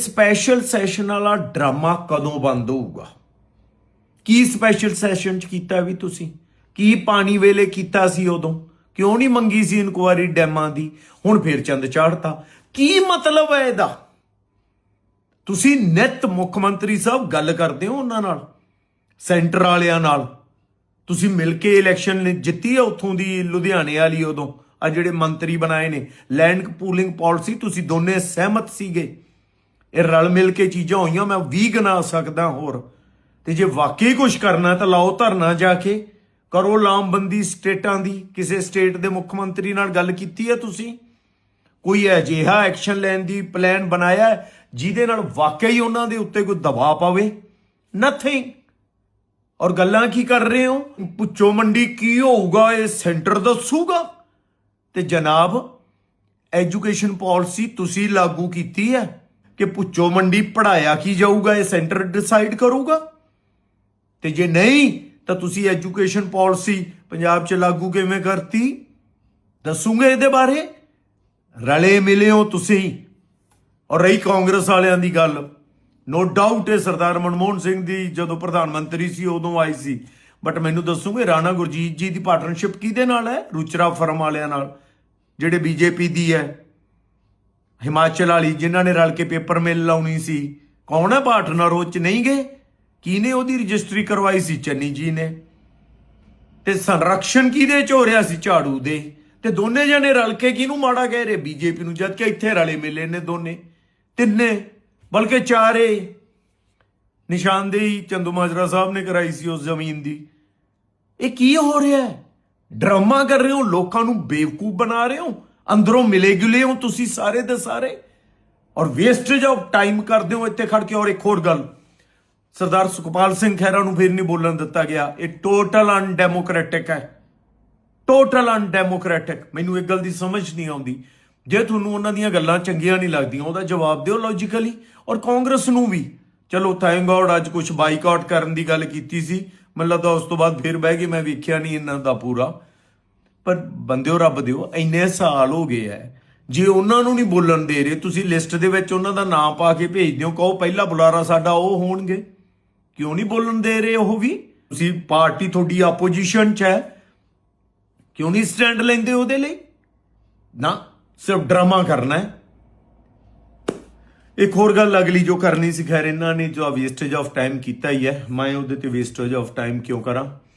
Special session ਵਾਲਾ drama ਕਦੋਂ ਬੰਦ ਹੋਊਗਾ? ਕੀ ਸਪੈਸ਼ਲ ਸੈਸ਼ਨ ਚ ਕੀਤਾ ਵੀ ਤੁਸੀਂ? ਕੀ ਪਾਣੀ ਵੇਲੇ ਕੀਤਾ ਸੀ ਉਦੋਂ? ਕਿਉਂ ਨਹੀਂ ਮੰਗੀ ਸੀ ਇਨਕੁਆਰੀ ਡੈਮਾਂ ਦੀ? ਹੁਣ ਫੇਰ ਚੰਦ ਚਾੜਤਾ। ਕੀ ਮਤਲਬ ਹੈ ਇਹਦਾ? ਤੁਸੀਂ ਨਿਤ ਮੁੱਖ ਮੰਤਰੀ ਸਾਹਿਬ ਗੱਲ ਕਰਦੇ ਹੋ ਉਹਨਾਂ ਨਾਲ, ਸੈਂਟਰ ਵਾਲਿਆਂ ਨਾਲ। ਤੁਸੀਂ ਮਿਲ ਕੇ ਇਲੈਕਸ਼ਨ ਜਿੱਤੀ ਹੈ ਉੱਥੋਂ ਦੀ, ਲੁਧਿਆਣੇ ਵਾਲੀ ਉਦੋਂ? ਆ ਜਿਹੜੇ ਮੰਤਰੀ ਬਣਾਏ ਨੇ ਲੈਂਡ ਪੂਲਿੰਗ ਪਾਲਿਸੀ ਤੁਸੀਂ ਦੋਨੇ ਸਹਿਮਤ ਸੀਗੇ? ਇਹ ਰਲ ਮਿਲ ਕੇ ਚੀਜ਼ਾਂ ਹੋਈਆਂ, ਮੈਂ 20 ਗਿਣਾ ਸਕਦਾ ਹੋਰ। ਤੇ ਜੇ ਵਾਕਈ ਕੁਝ ਕਰਨਾ ਤਾਂ ਲਾਓ ਧਰਨਾ ਜਾ ਕੇ। ਕਰੋ ਲਾਮਬੰਦੀ ਸਟੇਟਾਂ ਦੀ, ਕਿਸੇ ਸਟੇਟ ਦੇ ਮੁੱਖ ਮੰਤਰੀ ਨਾਲ ਗੱਲ ਕੀਤੀ ਹੈ ਤੁਸੀਂ? ਕੋਈ ਅਜਿਹਾ ਐਕਸ਼ਨ ਲੈਣ ਦੀ ਪਲਾਨ ਬਣਾਇਆ ਜਿਹਦੇ ਨਾਲ ਵਾਕਈ ਉਹਨਾਂ ਦੇ ਉੱਤੇ ਕੋਈ ਦਬਾਅ ਪਵੇ? ਨਥਿੰਗ ਔਰ ਗੱਲਾਂ ਕੀ ਕਰ ਰਹੇ ਹੋ? ਪੁੱਛੋ ਮੰਡੀ ਕੀ ਹੋਊਗਾ, ਇਹ ਸੈਂਟਰ ਦੱਸੂਗਾ? ਤੇ ਜਨਾਬ, ਐਜੂਕੇਸ਼ਨ ਪਾਲਿਸੀ ਤੁਸੀਂ ਲਾਗੂ ਕੀਤੀ ਹੈ? ਕਿ ਪੁੱਛੋ ਮੰਡੀ ਪੜਾਇਆ ਕੀ ਜਾਊਗਾ, ਇਹ ਸੈਂਟਰ ਡਿਸਾਈਡ ਕਰੂਗਾ? ਤੇ ਜੇ ਨਹੀਂ, ਤਾਂ ਤੁਸੀਂ ਐਜੂਕੇਸ਼ਨ ਪਾਲਿਸੀ ਪੰਜਾਬ 'ਚ ਲਾਗੂ ਕਿਵੇਂ ਕਰਤੀ? ਦੱਸੂਗੇ ਇਹਦੇ ਬਾਰੇ? ਰਲੇ ਮਿਲੇ ਹੋ ਤੁਸੀਂ। ਔਰ ਰਹੀ ਕਾਂਗਰਸ ਵਾਲਿਆਂ ਦੀ ਗੱਲ। ਨੋ ਡਾਊਟ ਹੈ ਸਰਦਾਰ ਮਨਮੋਹਨ ਸਿੰਘ ਦੀ ਜਦੋਂ ਪ੍ਰਧਾਨ ਮੰਤਰੀ ਸੀ, ਉਦੋਂ ਆਈ ਸੀ। ਬਟ ਮੈਨੂੰ ਦੱਸੂਗੇ ਰਾਣਾ ਗੁਰਜੀਤ ਜੀ ਦੀ ਪਾਰਟਨਰਸ਼ਿਪ ਕਿਹਦੇ ਨਾਲ ਹੈ? ਰੁਚਰਾ ਫਰਮ ਵਾਲਿਆਂ ਨਾਲ, ਜਿਹੜੇ ਬੀਜੇਪੀ ਦੀ ਹੈ। ਹਿਮਾਚਲ ਵਾਲੀ ਜਿਨ੍ਹਾਂ ਨੇ ਰਲ ਕੇ ਪੇਪਰ ਮਿਲ ਲਾਉਣੀ ਸੀ, ਕੌਣ ਹੈ ਪਾਰਟਨਰ ਉਹ ਚ ਨਹੀਂ ਗਏ? ਕਿਹਨੇ ਉਹਦੀ ਰਜਿਸਟਰੀ ਕਰਵਾਈ ਸੀ ਚੰਨੀ ਜੀ ਨੇ? ਤੇ ਸੰਰਕਸ਼ਣ ਕਿਹਦੇ ਚ ਹੋ ਰਿਹਾ ਸੀ ਝਾੜੂ ਦੇ? ਤੇ ਦੋਨੇ ਜਣੇ ਰਲ ਕੇ ਕਿਹਨੂੰ ਮਾੜਾ ਕਹਿ ਰਹੇ? ਬੀਜੇਪੀ ਨੂੰ, ਜਦ ਕਿ ਇੱਥੇ ਰਲੇ ਮਿਲੇ ਨੇ ਦੋਨੇ। ਤਿੰਨੇ, ਬਲਕਿ ਚਾਰੇ। ਨਿਸ਼ਾਨਦੇਹੀ ਚੰਦੂ ਮਾਜਰਾ ਸਾਹਿਬ ਨੇ ਕਰਾਈ ਸੀ ਉਸ ਜ਼ਮੀਨ ਦੀ। ਇਹ ਕੀ ਹੋ ਰਿਹਾ ਹੈ? ਡਰਾਮਾ ਕਰ ਰਹੇ ਹੋ? ਲੋਕਾਂ ਨੂੰ ਬੇਵਕੂਫ ਬਣਾ ਰਹੇ ਹੋ? ਅੰਦਰੋਂ ਮਿਲੇ ਗਿਲੇ ਹੋ ਤੁਸੀਂ ਸਾਰੇ ਦੇ ਸਾਰੇ। ਔਰ ਵੇਸਟੇਜ ਆਫ ਟਾਈਮ ਕਰਦੇ ਹੋ ਇੱਥੇ ਖੜ ਕੇ। ਔਰ ਇੱਕ ਹੋਰ ਗੱਲ, ਸਰਦਾਰ ਸੁਖਪਾਲ ਸਿੰਘ ਖਹਿਰਾ ਨੂੰ ਫਿਰ ਨਹੀਂ ਬੋਲਣ ਦਿੱਤਾ ਗਿਆ। ਇਹ ਟੋਟਲ ਅਨਡੈਮੋਕ੍ਰੈਟਿਕ ਹੈ। ਟੋਟਲ ਅਨਡੈਮੋਕ੍ਰੈਟਿਕ ਮੈਨੂੰ ਇੱਕ ਗੱਲ ਦੀ ਸਮਝ ਨਹੀਂ ਆਉਂਦੀ। ਜੇ ਤੁਹਾਨੂੰ ਉਹਨਾਂ ਦੀਆਂ ਗੱਲਾਂ ਚੰਗੀਆਂ ਨਹੀਂ ਲੱਗਦੀਆਂ, ਉਹਦਾ ਜਵਾਬ ਦਿਓ ਲੌਜੀਕਲੀ ਔਰ ਕਾਂਗਰਸ ਨੂੰ ਵੀ। ਚਲੋ ਥੈਂਕ ਗॉड ਅੱਜ ਕੁਝ ਬਾਈਕਾਟ ਕਰਨ ਦੀ ਗੱਲ ਕੀਤੀ ਸੀ। ਮੈਨੂੰ ਲੱਗਦਾ ਉਸ ਤੋਂ ਬਾਅਦ ਫਿਰ ਬਹਿ ਗਈ ਮੈਂ ਵੇਖਿਆ ਨਹੀਂ ਇਹਨਾਂ ਦਾ ਪੂਰਾ। ਪਰ ਬੰਦਿਓ ਰੱਬ ਦਿਓ, ਇੰਨੇ ਸਾਲ ਹੋ ਗਏ ਐ। ਜੇ ਉਹਨਾਂ ਨੂੰ ਨਹੀਂ ਬੋਲਣ ਦੇ ਰਹੇ, ਤੁਸੀਂ ਲਿਸਟ ਦੇ ਵਿੱਚ ਉਹਨਾਂ ਦਾ ਨਾਮ ਪਾ ਕੇ ਭੇਜ ਦਿਓ, ਕਹੋ ਪਹਿਲਾ ਬੁਲਾਰਾ ਸਾਡਾ ਉਹ ਹੋਣਗੇ। ਕਿਉਂ ਨਹੀਂ ਬੋਲਣ ਦੇ ਰਹੇ ਉਹ ਵੀ? ਤੁਸੀਂ ਪਾਰਟੀ ਤੁਹਾਡੀ ਆਪੋਜੀਸ਼ਨ 'ਚ ਹੈ ਕਿਉਂ ਨਹੀਂ ਸਟੈਂਡ ਲੈਂਦੇ ਉਹਦੇ ਲਈ? ਨਾ, ਸਿਰਫ ਡਰਾਮਾ ਕਰਨਾ ਹੈ ਇੱਕ ਹੋਰ ਗੱਲ ਅਗਲੀ ਜੋ ਕਰਨੀ ਸੀ, ਖੈਰ ਇਹਨਾਂ ਨੇ ਜੋ ਵੇਸਟੇਜ ਆਫ ਟਾਈਮ ਕੀਤਾ ਹੀ ਹੈ ਮੈਂ ਉਹਦੇ ਤੇ ਵੇਸਟੇਜ ਆਫ ਟਾਈਮ ਕਿਉਂ ਕਰਾਂ?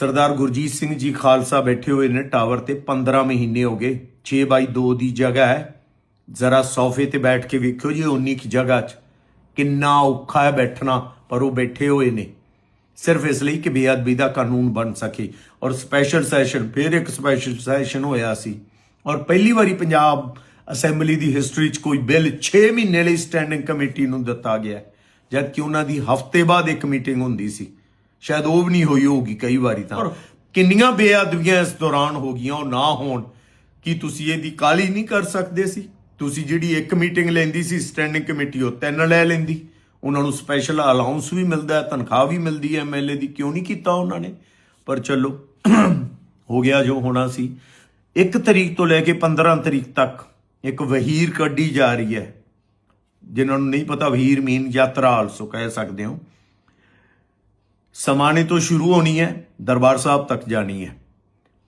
ਸਰਦਾਰ ਗੁਰਜੀਤ ਸਿੰਘ ਜੀ ਖਾਲਸਾ ਬੈਠੇ ਹੋਏ ਨੇ ਟਾਵਰ ਤੇ 15 ਮਹੀਨੇ ਹੋ ਗਏ। 6 ਬਾਈ 2 ਦੀ ਜਗ੍ਹਾ ਹੈ। ਜ਼ਰਾ ਸੋਫੇ ਤੇ ਬੈਠ ਕੇ ਵੇਖਿਓ ਜੀ ਉਨੀ ਕੀ ਜਗ੍ਹਾ 'ਚ। ਕਿੰਨਾ ਔਖਾ ਹੈ ਬੈਠਣਾ ਪਰ ਉਹ ਬੈਠੇ ਹੋਏ ਨੇ। ਸਿਰਫ ਇਸ ਲਈ ਕਿ ਬੇਅਦਬੀ ਦਾ ਕਾਨੂੰਨ ਬਣ ਸਕੇ। ਔਰ ਸਪੈਸ਼ਲ ਸੈਸ਼ਨ ਫਿਰ ਇੱਕ ਸਪੈਸ਼ਲ ਸੈਸ਼ਨ ਹੋਇਆ ਸੀ। ਔਰ ਪਹਿਲੀ ਵਾਰੀ ਪੰਜਾਬ ਅਸੈਂਬਲੀ ਦੀ ਹਿਸਟਰੀ 'ਚ ਕੋਈ ਬਿੱਲ 6 ਮਹੀਨੇ ਲਈ ਸਟੈਂਡਿੰਗ ਕਮੇਟੀ ਨੂੰ ਦਿੱਤਾ ਗਿਆ। ਹੈ, ਜਦ ਕਿ ਉਹਨਾਂ ਦੀ ਹਫ਼ਤੇ ਬਾਅਦ ਇੱਕ ਮੀਟਿੰਗ ਹੁੰਦੀ ਸੀ। ਸ਼ਾਇਦ ਉਹ ਵੀ ਨਹੀਂ ਹੋਈ ਹੋਊਗੀ ਕਈ ਵਾਰੀ ਤਾਂ। ਕਿੰਨੀਆਂ ਬੇਅਦਬੀਆਂ ਇਸ ਦੌਰਾਨ ਹੋ ਗਈਆਂ ਉਹ ਨਾ ਹੋਣ। ਕੀ ਤੁਸੀਂ ਇਹਦੀ ਕਾਲੀ ਨਹੀਂ ਕਰ ਸਕਦੇ ਸੀ? ਤੁਸੀਂ ਜਿਹੜੀ ਇੱਕ ਮੀਟਿੰਗ ਲੈਂਦੀ ਸੀ ਸਟੈਂਡਿੰਗ ਕਮੇਟੀ ਉਹ ਤਿੰਨ ਲੈ ਲੈਂਦੀ। ਉਹਨਾਂ ਨੂੰ ਸਪੈਸ਼ਲ ਅਲਾਉਂਸ ਵੀ ਮਿਲਦਾ ਹੈ ਤਨਖਾਹ ਵੀ ਮਿਲਦੀ ਹੈ ਐਮਐਲਏ ਦੀ। ਕਿਉਂ ਨਹੀਂ ਕੀਤਾ ਉਹਨਾਂ ਨੇ? ਪਰ ਚਲੋ ਹੋ ਗਿਆ ਜੋ ਹੋਣਾ ਸੀ। 1 ਤਰੀਕ ਤੋਂ ਲੈ ਕੇ 15 ਤਰੀਕ ਤੱਕ ਇੱਕ ਵਹੀਰ ਕੱਢੀ ਜਾ ਰਹੀ ਹੈ ਜਿਨ੍ਹਾਂ ਨੂੰ ਨਹੀਂ ਪਤਾ ਵਹੀਰ ਮੀਨ ਯਾਤਰਾ ਆਲਸੋ ਕਹਿ ਸਕਦੇ ਹੋ। ਸਮਾਣੇ ਤੋਂ ਸ਼ੁਰੂ ਹੋਣੀ ਹੈ, ਦਰਬਾਰ ਸਾਹਿਬ ਤੱਕ ਜਾਣੀ ਹੈ।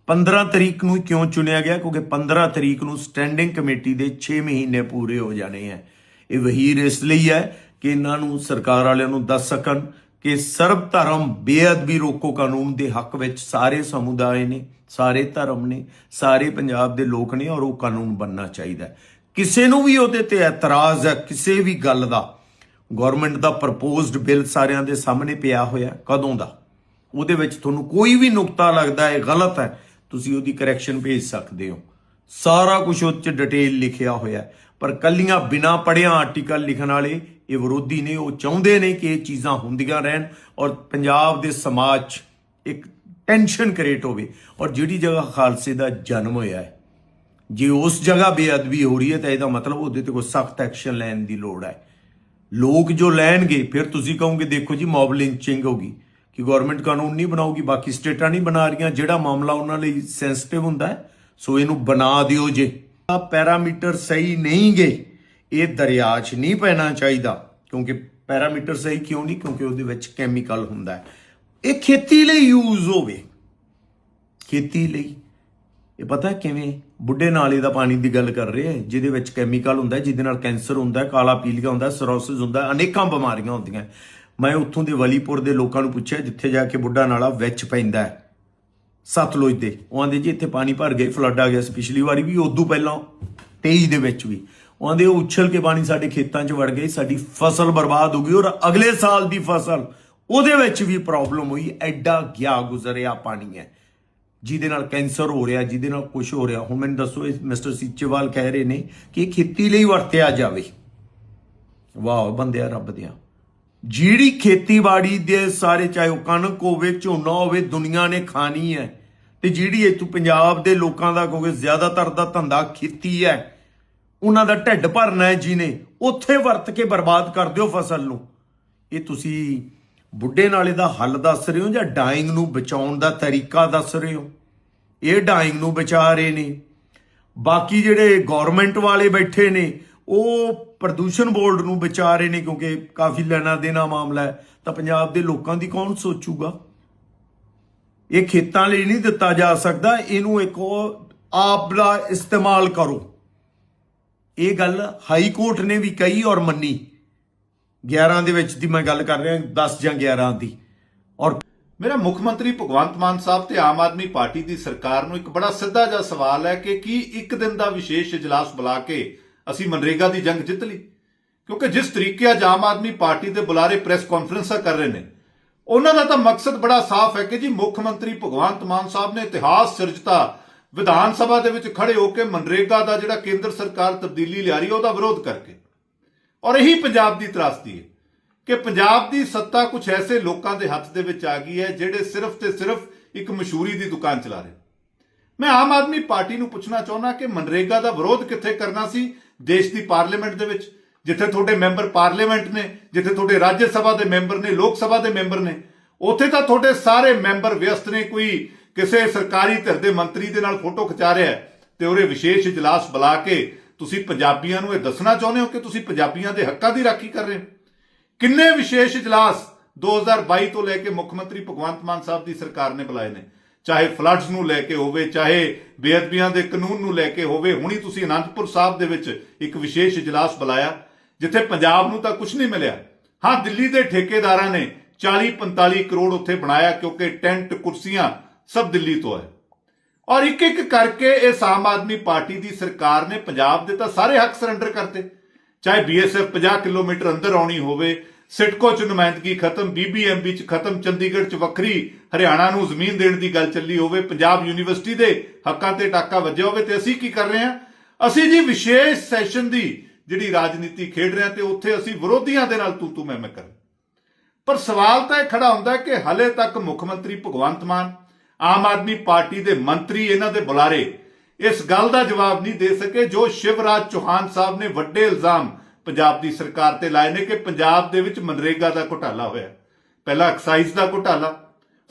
15 ਤਰੀਕ ਨੂੰ ਕਿਉਂ ਚੁਣਿਆ ਗਿਆ? ਕਿਉਂਕਿ 15 ਤਰੀਕ ਨੂੰ ਸਟੈਂਡਿੰਗ ਕਮੇਟੀ ਦੇ 6 ਮਹੀਨੇ ਪੂਰੇ ਹੋ ਜਾਣੇ ਹੈ। ਇਹ ਵਹੀਰ ਇਸ ਲਈ ਹੈ ਕਿ ਇਹਨਾਂ ਨੂੰ ਸਰਕਾਰ ਵਾਲਿਆਂ ਨੂੰ ਦੱਸ ਸਕਣ ਕਿ ਸਰਬ ਧਰਮ ਬੇਅਦਬੀ ਰੋਕੋ ਕਾਨੂੰਨ ਦੇ ਹੱਕ ਵਿੱਚ ਸਾਰੇ ਸਮੁਦਾਇ ਨੇ, ਸਾਰੇ ਧਰਮ ਨੇ, ਸਾਰੇ ਪੰਜਾਬ ਦੇ ਲੋਕ ਨੇ ਔਰ ਉਹ ਕਾਨੂੰਨ ਬਣਨਾ ਚਾਹੀਦਾ ਕਿਸੇ ਨੂੰ ਵੀ ਉਹਦੇ ਤੇ ਇਤਰਾਜ਼ ਹੈ, ਕਿਸੇ ਵੀ ਗੱਲ ਦਾ ਗਵਰਨਮੈਂਟ ਦਾ ਪ੍ਰਪੋਜ਼ਡ ਬਿੱਲ ਸਾਰਿਆਂ ਦੇ ਸਾਹਮਣੇ ਪਿਆ ਹੋਇਆ ਕਦੋਂ ਦਾ? ਉਹਦੇ ਵਿੱਚ ਤੁਹਾਨੂੰ ਕੋਈ ਵੀ ਨੁਕਤਾ ਲੱਗਦਾ ਹੈ, ਗਲਤ ਹੈ, ਤੁਸੀਂ ਉਹਦੀ ਕਰੈਕਸ਼ਨ ਭੇਜ ਸਕਦੇ ਹੋ। ਸਾਰਾ ਕੁਝ ਉਹ 'ਚ ਡਿਟੇਲ ਲਿਖਿਆ ਹੋਇਆ ਪਰ ਕੱਲੀਆਂ ਬਿਨਾ ਪੜਿਆ ਆਰਟੀਕਲ ਲਿਖਣ ਵਾਲੇ ਇਹ ਵਿਰੋਧੀ ਨੇ, ਉਹ ਚਾਹੁੰਦੇ ਨੇ ਕਿ ਇਹ ਚੀਜ਼ਾਂ ਹੁੰਦੀਆਂ ਰਹਿਣ ਔਰ ਪੰਜਾਬ ਦੇ ਸਮਾਜ 'ਚ ਇੱਕ ਟੈਨਸ਼ਨ ਕ੍ਰੀਏਟ ਹੋਵੇ ਔਰ ਜਿਹੜੀ ਜਗ੍ਹਾ ਖਾਲਸੇ ਦਾ ਜਨਮ ਹੋਇਆ ਹੈ, ਜੇ ਉਸ ਜਗ੍ਹਾ ਬੇਅਦਬੀ ਹੋ ਰਹੀ ਹੈ ਤਾਂ ਇਹਦਾ ਮਤਲਬ ਉਹਦੇ ਤੇ ਕੋਈ ਸਖਤ ਐਕਸ਼ਨ ਲੈਣ ਦੀ ਲੋੜ ਹੈ। ਲੋਕ ਜੋ ਲੈਣਗੇ, ਫਿਰ ਤੁਸੀਂ ਕਹੋਗੇ, ਦੇਖੋ ਜੀ ਮੌਬ ਲਿੰਚਿੰਗ ਹੋਗੀ ਕਿ ਗਵਰਨਮੈਂਟ ਕਾਨੂੰਨ ਨਹੀਂ ਬਣਾਉਗੀ ਬਾਕੀ ਸਟੇਟਾਂ ਨਹੀਂ ਬਣਾ ਰਹੀਆਂ, ਜਿਹੜਾ ਮਾਮਲਾ ਉਹਨਾਂ ਲਈ ਸੈਂਸਿਟਿਵ ਹੁੰਦਾ ਹੈ, ਸੋ ਇਹਨੂੰ ਬਣਾ ਦਿਓ ਜੇ। ਆ ਪੈਰਾਮੀਟਰ ਸਹੀ ਨਹੀਂ ਗਏ ਇਹ ਦਰਿਆ 'ਚ ਨਹੀਂ ਪੈਣਾ ਚਾਹੀਦਾ, ਕਿਉਂਕਿ ਪੈਰਾਮੀਟਰ ਸਹੀ ਕਿਉਂ ਨਹੀਂ? ਕਿਉਂਕਿ ਉਹਦੇ ਵਿੱਚ ਕੈਮੀਕਲ ਹੁੰਦਾ ਹੈ। ਇਹ ਖੇਤੀ ਲਈ ਯੂਜ਼ ਹੋਵੇ। ਖੇਤੀ ਲਈ। ਇਹ ਪਤਾ ਕਿਵੇਂ ਬੁੱਢੇ ਨਾਲੇ ਦਾ ਪਾਣੀ ਦੀ ਗੱਲ ਕਰ ਰਹੇ ਹਾਂ ਜਿਹਦੇ ਵਿੱਚ ਕੈਮੀਕਲ ਹੁੰਦਾ, ਜਿਹਦੇ ਨਾਲ ਕੈਂਸਰ ਹੁੰਦਾ, ਕਾਲਾ ਪੀਲੀਆ ਹੁੰਦਾ ਸਰੋਸਿਸ ਹੁੰਦਾ, ਅਨੇਕਾਂ ਬਿਮਾਰੀਆਂ ਹੁੰਦੀਆਂ। ਮੈਂ ਉੱਥੋਂ ਦੇ ਵਲੀਪੁਰ ਦੇ ਲੋਕਾਂ ਨੂੰ ਪੁੱਛਿਆ, ਜਿੱਥੇ ਜਾ ਕੇ ਬੁੱਢਾ ਨਾਲਾ ਵਿੱਚ ਪੈਂਦਾ ਹੈ। ਸਤਲੁਜ ਦੇ। ਉਹ ਆਂਦੇ ਜੀ, ਇੱਥੇ ਪਾਣੀ ਭਰ ਗਏ ਫਲੱਡ ਆ ਗਿਆ ਸੀ ਪਿਛਲੀ ਵਾਰੀ ਵੀ, ਉਦੋਂ ਪਹਿਲਾਂ 23 ਦੇ ਵਿੱਚ ਵੀ। ਉਹ ਆਂਦੇ, ਉਹ ਉਛਲ ਕੇ ਪਾਣੀ ਸਾਡੇ ਖੇਤਾਂ 'ਚ ਵੜ ਗਈ ਸਾਡੀ ਫਸਲ ਬਰਬਾਦ ਹੋ ਗਈ ਔਰ ਅਗਲੇ ਸਾਲ ਦੀ ਫਸਲ ਉਹਦੇ ਵਿੱਚ ਵੀ ਪ੍ਰੋਬਲਮ ਹੋਈ, ਐਡਾ ਗਿਆ ਗੁਜ਼ਰਿਆ ਪਾਣੀ ਹੈ। ਜਿਹਦੇ ਨਾਲ ਕੈਂਸਰ ਹੋ ਰਿਹਾ, ਜਿਹਦੇ ਨਾਲ ਕੁਝ ਹੋ ਰਿਹਾ। ਹੁਣ ਮੈਨੂੰ ਦੱਸੋ, ਇਹ ਮਿਸਟਰ ਸੀਚੇਵਾਲ ਕਹਿ ਰਹੇ ਨੇ ਕਿ ਇਹ ਖੇਤੀ ਲਈ ਵਰਤਿਆ ਜਾਵੇ। ਵਾਹ, ਬੰਦਿਆ, ਰੱਬ ਦਿਆ। ਜਿਹੜੀ ਖੇਤੀਬਾੜੀ ਦੇ ਸਾਰੇ, ਚਾਹੇ ਉਹ ਕਣਕ ਹੋਵੇ, ਝੋਨਾ ਹੋਵੇ, ਦੁਨੀਆ ਨੇ ਖਾਣੀ ਹੈ। ਤੇ ਜਿਹੜੀ ਇਥੋਂ ਪੰਜਾਬ ਦੇ ਲੋਕਾਂ ਦਾ ਕਿਉਂਕਿ ਜ਼ਿਆਦਾਤਰ ਦਾ ਧੰਦਾ ਖੇਤੀ ਹੈ। ਉਹਨਾਂ ਦਾ ਢਿੱਡ ਭਰਨਾ ਹੈ ਜਿਹਨੇ, ਉੱਥੇ ਵਰਤ ਕੇ ਬਰਬਾਦ ਕਰ ਦਿਓ ਫਸਲ ਨੂੰ। ਇਹ ਤੁਸੀਂ ਬੁੱਢੇ ਨਾਲੇ ਦਾ ਹੱਲ ਦੱਸ ਰਹੇ ਹੋ ਜਾਂ ਡਾਈਂਗ ਨੂੰ ਬਚਾਉਣ ਦਾ ਤਰੀਕਾ ਦੱਸ ਰਹੇ ਹੋ? ਇਹ ਡਾਈਂਗ ਨੂੰ ਬਚਾ ਰਹੇ ਨੇ। ਬਾਕੀ ਜਿਹੜੇ ਗਵਰਨਮੈਂਟ ਵਾਲੇ ਬੈਠੇ ਨੇ, ਉਹ ਪ੍ਰਦੂਸ਼ਣ ਬੋਰਡ ਨੂੰ ਬਚਾ ਰਹੇ ਨੇ ਕਿਉਂਕਿ ਕਾਫੀ ਲੈਣਾ ਦੇਣਾ ਮਾਮਲਾ ਹੈ। ਤਾਂ ਪੰਜਾਬ ਦੇ ਲੋਕਾਂ ਦੀ ਕੌਣ ਸੋਚੂਗਾ? ਇਹ ਖੇਤਾਂ ਲਈ ਨਹੀਂ ਦਿੱਤਾ ਜਾ ਸਕਦਾ, ਇਹਨੂੰ ਇੱਕ ਉਹ ਆਪ ਦਾ ਇਸਤੇਮਾਲ ਕਰੋ। ਇਹ ਗੱਲ ਹਾਈ ਕੋਰਟ ਨੇ ਵੀ ਕਹੀ ਔਰ ਮੰਨੀ। 11 ਦੇ ਵਿੱਚ ਦੀ ਮੈਂ ਗੱਲ ਕਰ ਰਿਹਾ 10 ਜਾਂ 11 ਦੀ। ਔਰ ਮੇਰਾ ਮੁੱਖ ਮੰਤਰੀ ਭਗਵੰਤ ਮਾਨ ਸਾਹਿਬ ਤੇ ਆਮ ਆਦਮੀ ਪਾਰਟੀ ਦੀ ਸਰਕਾਰ ਨੂੰ ਇੱਕ ਬੜਾ ਸਿੱਧਾ ਜਿਹਾ ਸਵਾਲ ਹੈ ਕਿ ਕੀ ਇੱਕ ਦਿਨ ਦਾ ਵਿਸ਼ੇਸ਼ ਇਜਲਾਸ ਬੁਲਾ ਕੇ ਅਸੀਂ ਮਨਰੇਗਾ ਦੀ ਜੰਗ ਜਿੱਤ ਲਈ? ਕਿਉਂਕਿ ਜਿਸ ਤਰੀਕੇ ਅੱਜ ਆਮ ਆਦਮੀ ਪਾਰਟੀ ਦੇ ਬੁਲਾਰੇ ਪ੍ਰੈਸ ਕਾਨਫਰੰਸਾਂ ਕਰ ਰਹੇ ਨੇ, ਉਹਨਾਂ ਦਾ ਤਾਂ ਮਕਸਦ ਬੜਾ ਸਾਫ਼ ਹੈ ਕਿ ਜੀ ਮੁੱਖ ਮੰਤਰੀ ਭਗਵੰਤ ਮਾਨ ਸਾਹਿਬ ਨੇ ਇਤਿਹਾਸ, ਸਿਰਜਤਾ, ਵਿਧਾਨ ਸਭਾ ਦੇ ਵਿੱਚ ਖੜੇ ਹੋ ਕੇ ਮਨਰੇਗਾ ਦਾ ਜਿਹੜਾ ਕੇਂਦਰ ਸਰਕਾਰ ਤਬਦੀਲੀ ਲਿਆ ਰਹੀ ਹੈ, ਉਹਦਾ ਵਿਰੋਧ ਕਰਕੇ। ਔਰ ਇਹੀ ਪੰਜਾਬ ਦੀ ਤਰਾਸਦੀ ਹੈ ਕਿ ਪੰਜਾਬ ਦੀ ਸੱਤਾ ਕੁਝ ਐਸੇ ਲੋਕਾਂ ਦੇ ਹੱਥ ਦੇ ਵਿੱਚ ਆ ਗਈ ਹੈ ਜਿਹੜੇ ਸਿਰਫ ਤੇ ਸਿਰਫ ਇੱਕ ਮਸ਼ਹੂਰੀ ਦੀ ਦੁਕਾਨ ਚਲਾ ਰਹੇ ਮੈਂ ਆਮ ਆਦਮੀ ਪਾਰਟੀ ਨੂੰ ਪੁੱਛਣਾ ਚਾਹੁੰਦਾ ਕਿ ਮਨਰੇਗਾ ਦਾ ਵਿਰੋਧ ਕਿੱਥੇ ਕਰਨਾ ਸੀ ਦੇਸ਼ ਦੀ ਪਾਰਲੀਮੈਂਟ ਦੇ ਵਿੱਚ, ਜਿੱਥੇ ਤੁਹਾਡੇ ਮੈਂਬਰ ਪਾਰਲੀਮੈਂਟ ਨੇ, ਜਿੱਥੇ ਤੁਹਾਡੇ ਰਾਜ ਸਭਾ ਦੇ ਮੈਂਬਰ ਨੇ, ਲੋਕ ਸਭਾ ਦੇ ਮੈਂਬਰ ਨੇ, ਉੱਥੇ ਤਾਂ ਤੁਹਾਡੇ ਸਾਰੇ ਮੈਂਬਰ ਵਿਅਸਤ ਨੇ, ਕੋਈ ਕਿਸੇ ਸਰਕਾਰੀ ਧਿਰ ਦੇ ਮੰਤਰੀ ਦੇ ਨਾਲ ਫੋਟੋ ਖਿਚਾ ਰਿਹਾ ਤੇ ਉਹਦੇ ਵਿਸ਼ੇਸ਼ ਇਜਲਾਸ ਬੁਲਾ ਕੇ ਤੁਸੀਂ ਪੰਜਾਬੀਆਂ ਨੂੰ ਇਹ ਦੱਸਣਾ ਚਾਹੁੰਦੇ ਹੋ ਕਿ ਤੁਸੀਂ ਪੰਜਾਬੀਆਂ ਦੇ ਹੱਕਾਂ ਦੀ ਰਾਖੀ ਕਰ ਰਹੇ ਹੋ? ਕਿੰਨੇ ਵਿਸ਼ੇਸ਼ ਇਜਲਾਸ 2022 ਤੋਂ ਲੈ ਕੇ ਮੁੱਖ ਮੰਤਰੀ ਭਗਵੰਤ ਮਾਨ ਸਾਹਿਬ ਦੀ ਸਰਕਾਰ ਨੇ ਬੁਲਾਏ ਨੇ? ਚਾਹੇ ਫਲੱਡਸ ਨੂੰ ਲੈ ਕੇ ਹੋਵੇ, ਚਾਹੇ ਬੇਅਦਬੀਆਂ ਦੇ ਕਾਨੂੰਨ ਨੂੰ ਲੈ ਕੇ ਹੋਵੇ, ਹੁਣੀ ਤੁਸੀਂ ਅਨੰਦਪੁਰ ਸਾਹਿਬ ਦੇ ਵਿੱਚ ਇੱਕ ਵਿਸ਼ੇਸ਼ ਇਜਲਾਸ ਬੁਲਾਇਆ, ਜਿੱਥੇ ਪੰਜਾਬ ਨੂੰ ਤਾਂ ਕੁਝ ਨਹੀਂ ਮਿਲਿਆ। ਹਾਂ, ਦਿੱਲੀ ਦੇ ਠੇਕੇਦਾਰਾਂ ਨੇ 40 45 ਕਰੋੜ ਉੱਥੇ ਬਣਾਇਆ, ਕਿਉਂਕਿ ਟੈਂਟ, ਕੁਰਸੀਆਂ ਸਭ ਦਿੱਲੀ ਤੋਂ ਹੈ। ਔਰ ਇੱਕ ਇੱਕ ਕਰਕੇ ਇਸ ਆਮ ਆਦਮੀ ਪਾਰਟੀ ਦੀ ਸਰਕਾਰ ਨੇ ਪੰਜਾਬ ਦੇ ਤਾਂ ਸਾਰੇ ਹੱਕ ਸਰੈਂਡਰ ਕਰਤੇ। ਚਾਹੇ ਬੀਐਸਐਫ 50 ਕਿਲੋਮੀਟਰ ਅੰਦਰ ਆਉਣੀ ਹੋਵੇ, ਸਿਟਕੋ ਚ ਨੁਮਾਇੰਦਗੀ ਖਤਮ ਬੀਬੀਐਮਬੀ ਚ ਖਤਮ, ਚੰਡੀਗੜ੍ਹ ਚ ਵੱਖਰੀ, ਹਰਿਆਣਾ ਨੂੰ ਜ਼ਮੀਨ ਦੇਣ ਦੀ ਗੱਲ ਚੱਲੀ ਹੋਵੇ, ਪੰਜਾਬ ਯੂਨੀਵਰਸਿਟੀ ਦੇ ਹੱਕਾਂ ਤੇ ਟਾਕਾ ਵੱਜਿਆ ਹੋਵੇ ਤੇ ਅਸੀਂ ਕੀ ਕਰ ਰਹੇ ਹਾਂ? ਅਸੀਂ ਜੀ ਵਿਸ਼ੇਸ਼ ਸੈਸ਼ਨ ਦੀ ਜਿਹੜੀ ਰਾਜਨੀਤੀ ਖੇਡ ਰਹੇ ਹਾਂ ਤੇ ਉੱਥੇ ਅਸੀਂ ਵਿਰੋਧੀਆਂ ਦੇ ਨਾਲ ਤੂੰ ਤੂੰ ਮੈਂ ਮੈਂ ਕਰ। ਪਰ ਸਵਾਲ ਤਾਂ ਇਹ ਖੜਾ ਹੁੰਦਾ ਕਿ ਹਲੇ ਤੱਕ ਮੁੱਖ ਮੰਤਰੀ ਭਗਵੰਤ ਮਾਨ ਆਮ ਆਦਮੀ ਪਾਰਟੀ ਦੇ ਮੰਤਰੀ ਇਹਨਾਂ ਦੇ ਬੁਲਾਰੇ ਇਸ ਗੱਲ ਦਾ ਜਵਾਬ ਨਹੀਂ ਦੇ ਸਕੇ, ਜੋ ਸ਼ਿਵਰਾਜ ਚੌਹਾਨ ਸਾਹਿਬ ਨੇ ਵੱਡੇ ਇਲਜ਼ਾਮ ਪੰਜਾਬ ਦੀ ਸਰਕਾਰ ਤੇ ਲਾਏ ਨੇ ਕਿ ਪੰਜਾਬ ਦੇ ਵਿੱਚ ਮਨਰੇਗਾ ਦਾ ਘੁਟਾਲਾ ਹੋਇਆ। ਪਹਿਲਾਂ ਐਕਸਾਈਜ਼ ਦਾ ਘੁਟਾਲਾ,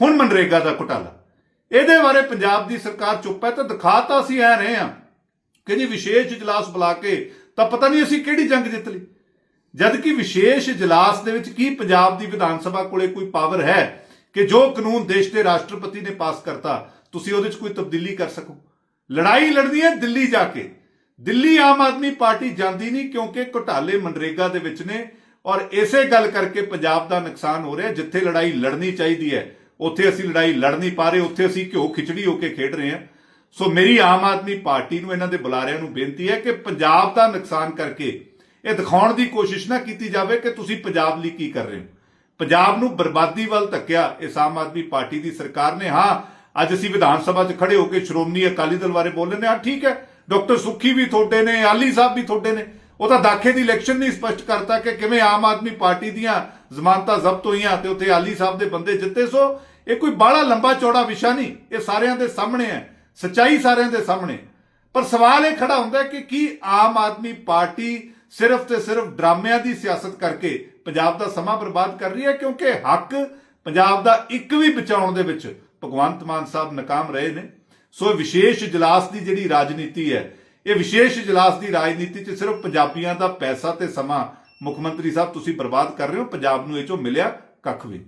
ਹੁਣ ਮਨਰੇਗਾ ਦਾ ਘੁਟਾਲਾ। ਇਹਦੇ ਬਾਰੇ ਪੰਜਾਬ ਦੀ ਸਰਕਾਰ ਚੁੱਪ ਹੈ ਤਾਂ ਦਿਖਾਤਾ ਅਸੀਂ ਐ ਰਹੇ ਹਾਂ ਕਿ ਜੀ ਵਿਸ਼ੇਸ਼ ਇਜਲਾਸ ਬੁਲਾ ਕੇ ਤਾਂ ਪਤਾ ਨਹੀਂ ਅਸੀਂ ਕਿਹੜੀ ਜੰਗ ਜਿੱਤ ਲਈ। ਜਦ ਕਿ ਵਿਸ਼ੇਸ਼ ਇਜਲਾਸ ਦੇ ਵਿੱਚ ਕੀ ਪੰਜਾਬ ਦੀ ਵਿਧਾਨ ਸਭਾ ਕੋਲੇ ਕੋਈ ਪਾਵਰ ਹੈ ਕਿ ਜੋ ਕਾਨੂੰਨ ਦੇਸ਼ ਦੇ ਰਾਸ਼ਟਰਪਤੀ ਨੇ ਪਾਸ ਕਰਤਾ, ਤੁਸੀਂ ਉਹਦੇ 'ਚ ਕੋਈ ਤਬਦੀਲੀ ਕਰ ਸਕੋ। ਲੜਾਈ ਲੜਨੀ ਹੈ ਦਿੱਲੀ ਜਾ ਕੇ। ਦਿੱਲੀ ਆਮ ਆਦਮੀ ਪਾਰਟੀ ਜਾਂਦੀ ਨਹੀਂ ਕਿਉਂਕਿ ਘੁਟਾਲੇ ਮਨਰੇਗਾ ਦੇ ਵਿੱਚ ਨੇ ਔਰ ਇਸੇ ਗੱਲ ਕਰਕੇ ਪੰਜਾਬ ਦਾ ਨੁਕਸਾਨ ਹੋ ਰਿਹਾ, ਜਿੱਥੇ ਲੜਾਈ ਲੜਨੀ ਚਾਹੀਦੀ ਹੈ, ਉੱਥੇ ਅਸੀਂ ਲੜਾਈ ਲੜ ਨਹੀਂ ਪਾ ਰਹੇ, ਉੱਥੇ ਅਸੀਂ ਘਿਓ ਖਿਚੜੀ ਹੋ ਕੇ ਖੇਡ ਰਹੇ ਹਾਂ। ਸੋ ਮੇਰੀ ਆਮ ਆਦਮੀ ਪਾਰਟੀ ਨੂੰ ਇਹਨਾਂ ਦੇ ਬੁਲਾਰਿਆਂ ਨੂੰ ਬੇਨਤੀ ਹੈ ਕਿ ਪੰਜਾਬ ਦਾ ਨੁਕਸਾਨ ਕਰਕੇ ਇਹ ਦਿਖਾਉਣ ਦੀ ਕੋਸ਼ਿਸ਼ ਨਾ ਕੀਤੀ ਜਾਵੇ ਕਿ ਤੁਸੀਂ ਪੰਜਾਬ ਲਈ ਕੀ ਕਰ ਰਹੇ ਹੋ। ਪੰਜਾਬ ਨੂੰ ਬਰਬਾਦੀ ਵੱਲ ਧੱਕਿਆ ਇਸ ਆਮ ਆਦਮੀ ਪਾਰਟੀ ਦੀ ਸਰਕਾਰ ਨੇ। ਹਾਂ, ਅੱਜ ਅਸੀਂ ਵਿਧਾਨ ਸਭਾ 'ਚ ਖੜੇ ਹੋ ਕੇ ਸ਼੍ਰੋਮਣੀ ਅਕਾਲੀ ਦਲ ਬਾਰੇ ਬੋਲ ਰਹੇ ਹਾਂ। ਠੀਕ ਹੈ, ਡਾਕਟਰ ਸੁੱਖੀ ਵੀ ਤੁਹਾਡੇ ਨੇ ਆਲੀ ਸਾਹਿਬ ਵੀ ਤੁਹਾਡੇ ਨੇ। ਉਹ ਤਾਂ ਦਾਖੇ ਦੀ ਇਲੈਕਸ਼ਨ ਨਹੀਂ ਸਪਸ਼ਟ ਕਰਤਾ ਕਿ ਕਿਵੇਂ ਆਮ ਆਦਮੀ ਪਾਰਟੀ ਦੀਆਂ ਜ਼ਮਾਨਤਾਂ ਜ਼ਬਤ ਹੋਈਆਂ ਤੇ ਉੱਥੇ ਆਲੀ ਸਾਹਿਬ ਦੇ ਬੰਦੇ ਜਿੱਤੇ। ਸੋ, ਇਹ ਕੋਈ ਬਾਹਲਾ ਲੰਬਾ ਚੌੜਾ ਵਿਸ਼ਾ ਨਹੀਂ, ਇਹ ਸਾਰਿਆਂ ਦੇ ਸਾਹਮਣੇ ਹੈ, ਸੱਚਾਈ ਸਾਰਿਆਂ ਦੇ ਸਾਹਮਣੇ। ਪਰ ਸਵਾਲ ਇਹ ਖੜਾ ਹੁੰਦਾ ਕਿ ਕੀ ਆਮ ਆਦਮੀ ਪਾਰਟੀ ਸਿਰਫ ਤੇ ਸਿਰਫ ਡਰਾਮਿਆਂ ਦੀ ਸਿਆਸਤ ਕਰਕੇ ਪੰਜਾਬ ਦਾ ਸਮਾਂ ਬਰਬਾਦ ਕਰ ਰਹੀ ਹੈ, ਕਿਉਂਕਿ ਹੱਕ ਪੰਜਾਬ ਦਾ ਇੱਕ ਵੀ ਬਚਾਉਣ ਦੇ ਵਿੱਚ ਭਗਵੰਤ ਮਾਨ ਸਾਹਿਬ ਨਾਕਾਮ ਰਹੇ ਨੇ। ਸੋ ਇਹ ਵਿਸ਼ੇਸ਼ ਇਜਲਾਸ ਦੀ ਜਿਹੜੀ ਰਾਜਨੀਤੀ ਹੈ, ਇਹ ਵਿਸ਼ੇਸ਼ ਇਜਲਾਸ ਦੀ ਰਾਜਨੀਤੀ 'ਚ ਸਿਰਫ ਪੰਜਾਬੀਆਂ ਦਾ ਪੈਸਾ ਤੇ ਸਮਾਂ ਮੁੱਖ ਮੰਤਰੀ ਸਾਹਿਬ ਤੁਸੀਂ ਬਰਬਾਦ ਕਰ ਰਹੇ ਹੋ, ਪੰਜਾਬ ਨੂੰ ਇਹ ਚੋਂ ਮਿਲਿਆ ਕੱਖ ਵੀ।